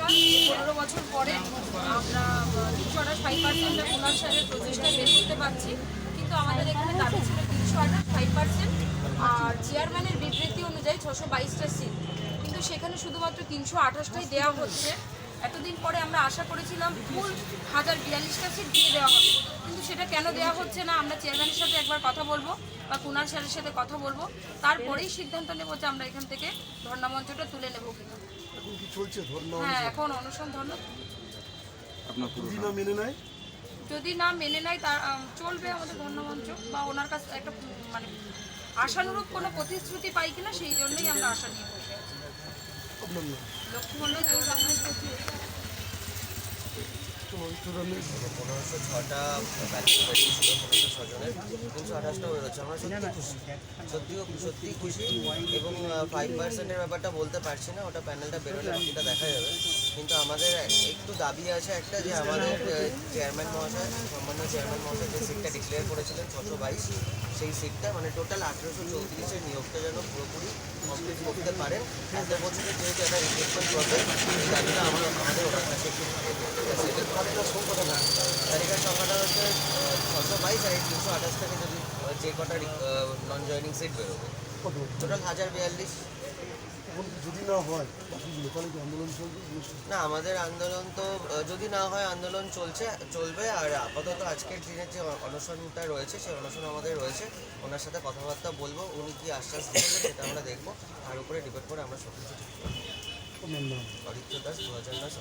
পনেরো বছর পরে আমরা তিনশো আঠাশ ফাইভ পারছি, কিন্তু আমাদের এখানে ছিল তিনশো আঠাশ ফাইভ পার্সেন্ট আর চেয়ারম্যানের বিবৃতি অনুযায়ী ছশো বাইশটা সিট কিন্তু সেখানে শুধুমাত্র তিনশো আঠাশটাই দেওয়া হচ্ছে। এতদিন পরে আমরা আশা করেছিলাম ফুল হাজার বিয়াল্লিশটা সিট দিয়ে দেওয়া হবে। কিন্তু সেটা কেন দেওয়া হচ্ছে না? আমরা চেয়ারম্যানের সাথে একবার কথা বলব বা কুনাল স্যারের সাথে কথা বলব। তারপরেই সিদ্ধান্ত নেব যে আমরা এখান থেকে ধর্ণামঞ্চটা তুলে নেব কিনা। এখন কি চলছে ধর্ম হ্যাঁ এখন অনশন ধর্ণা আপনার পুরো যদি না মেনে নেয়? যদি না মেনে নেয় তার চলবে আমাদের ধর্ণামঞ্চ বা ওনার কাছে একটা মানে আশানুরূপ কোনো প্রতিশ্রুতি পাই কিনা সেই জন্যই আমরা আশা নিয়ে বসে আছি। আপনার নাম? পনেরোশো ছটা ব্যাচ বেরিয়েছিল পনেরোশো ছজনের তিনশো আঠাশটা বেরোচ্ছে আমরা খুশি এবং ফাইভ পার্সেন্টের ব্যাপারটা বলতে পারছি না ওটা প্যানেলটা বেরোলে বাকিটা দেখা যাবে কিন্তু আমাদের একটু দাবি আছে একটা যে আমাদের চেয়ারম্যান মহাশয় সম্মানীয় চেয়ারম্যান মহাশয় যে সিটটা ডিক্লেয়ার করেছিলেন ছশো বাইশ সেই সিটটা মানে টোটাল আঠেরোশো চৌত্রিশের নিয়োগটা যেন পুরোপুরি কমপ্লিট করতে পারেন এত বছরের যেহেতু একটা রিক্রুটমেন্ট প্রসেস এই দাবিটা আমার আমাদের ওনার কাছে থাকে সেটা তালিকার সংখ্যাটা না তালিকার সংখ্যাটা হচ্ছে তিনশো আঠাশ থেকে যদি যে কটা নন জয়নিং সিট টোটাল হাজার বিয়াল্লিশ যদি না হয় না। আমাদের আন্দোলন তো যদি না হয় আন্দোলন চলছে চলবে আর আপাতত আজকের দিনের যে অনশনটা রয়েছে সেই অনশন আমাদের রয়েছে ওনার সাথে কথাবার্তা বলব উনি কি আশ্বাস দিচ্ছেন সেটা আমরা দেখব তার উপরে ডিপেন্ড করে আমরা সব কিছু দাস দু হাজার নয়